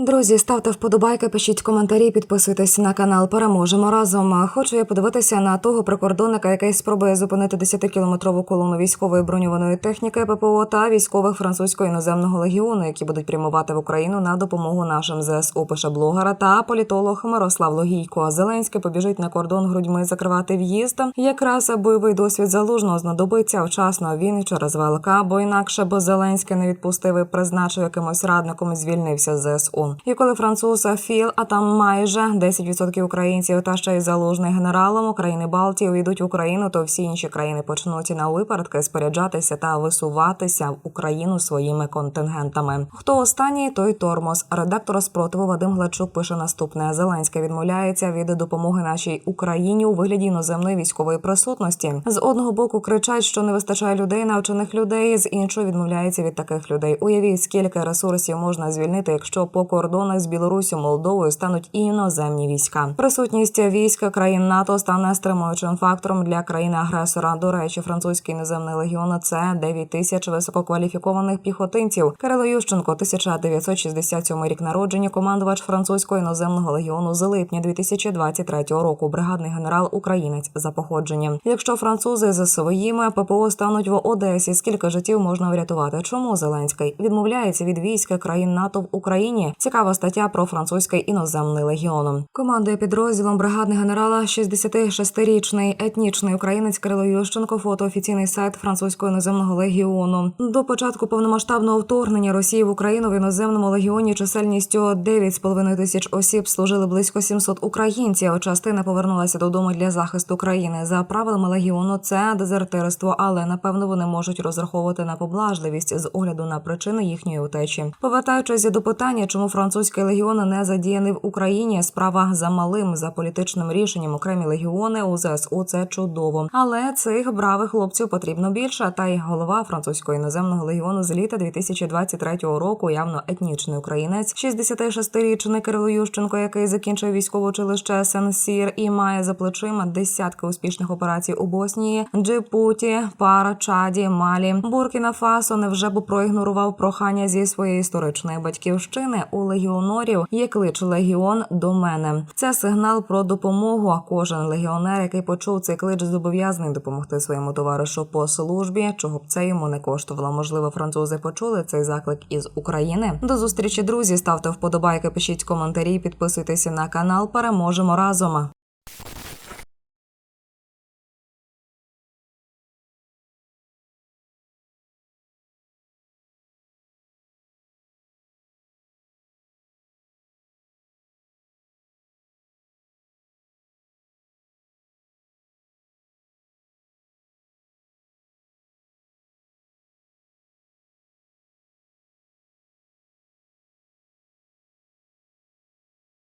Друзі, ставте вподобайки, пишіть коментарі, підписуйтесь на канал. Переможемо разом. Хочу я подивитися на того прикордонника, який спробує зупинити 10-кілометрову колону військової броньованої техніки ППО та військових французького іноземного легіону, які будуть прямувати в Україну на допомогу нашим ЗСУ. Пише блогера та політолог Мирослав Логійко. Зеленський побіжить на кордон грудьми закривати в'їзд. Якраз бойовий досвід залужного знадобиться вчасно. Він через ВЛК, бо інакше б Зеленський не відпустив і призначив якимось радником. і Звільнився з ЗСУ. І коли француз Філ, а там майже 10% українців та ще й залужний генералом України Балтії увійдуть в Україну, то всі інші країни почнуть на випередки споряджатися та висуватися в Україну своїми контингентами. Хто останній, той тормоз. Редактор спротиву Вадим Глачук пише наступне: Зеленський відмовляється від допомоги нашій Україні у вигляді іноземної військової присутності. З одного боку кричать, що не вистачає людей, навчених людей, з іншого відмовляється від таких людей. Уявіть, скільки ресурсів можна звільнити, якщо по кордонах з Білорусі Молдовою стануть іноземні війська. Присутність військ країн НАТО стане стримуючим фактором для країни-агресора. До речі, французький іноземний легіон це 9 тисяч висококваліфікованих піхотинців. Кирило Ющенко, 1967 рік народження, командувач французького іноземного легіону з липня 2023 року. Бригадний генерал українець за походженням. Якщо французи за своїми ППО стануть в Одесі, скільки життів можна врятувати? Чому Зеленський відмовляється від війська країн НАТО в Україні? Цікава стаття про французький іноземний легіон. Командує підрозділом бригадний генерала 66-річний етнічний українець Кирило Ющенко. Фото офіційний сайт французького іноземного легіону. До початку повномасштабного вторгнення Росії в Україну в іноземному легіоні чисельністю 9,5 тисяч осіб служили близько 700 українців. Частина повернулася додому для захисту країни. За правилами легіону це дезертирство, але напевно вони можуть розраховувати на поблажливість з огляду на причини їхньої утечі. Повертаючись до питання, чому французький легіон не задіяний в Україні, справа за малим за політичним рішенням окремі легіони у ЗСУ це чудово. Але цих бравих хлопців потрібно більше. Та й голова французького іноземного легіону з літа 2023 року, явно етнічний українець, 66-річний Кирило Ющенко, який закінчив військове училище Сен-Сір і має за плечима десятки успішних операцій у Боснії, Джипуті, Пара, Чаді, Малі, Буркіна Фасо невже б проігнорував прохання зі своєї історичної батьківщини у легіонорів є клич Легіон до мене. Це сигнал про допомогу. Кожен легіонер, який почув цей клич, зобов'язаний допомогти своєму товаришу по службі, чого б це йому не коштувало. Можливо, французи почули цей заклик із України. До зустрічі, друзі. Ставте вподобайки, пишіть коментарі, підписуйтеся на канал. Переможемо разом.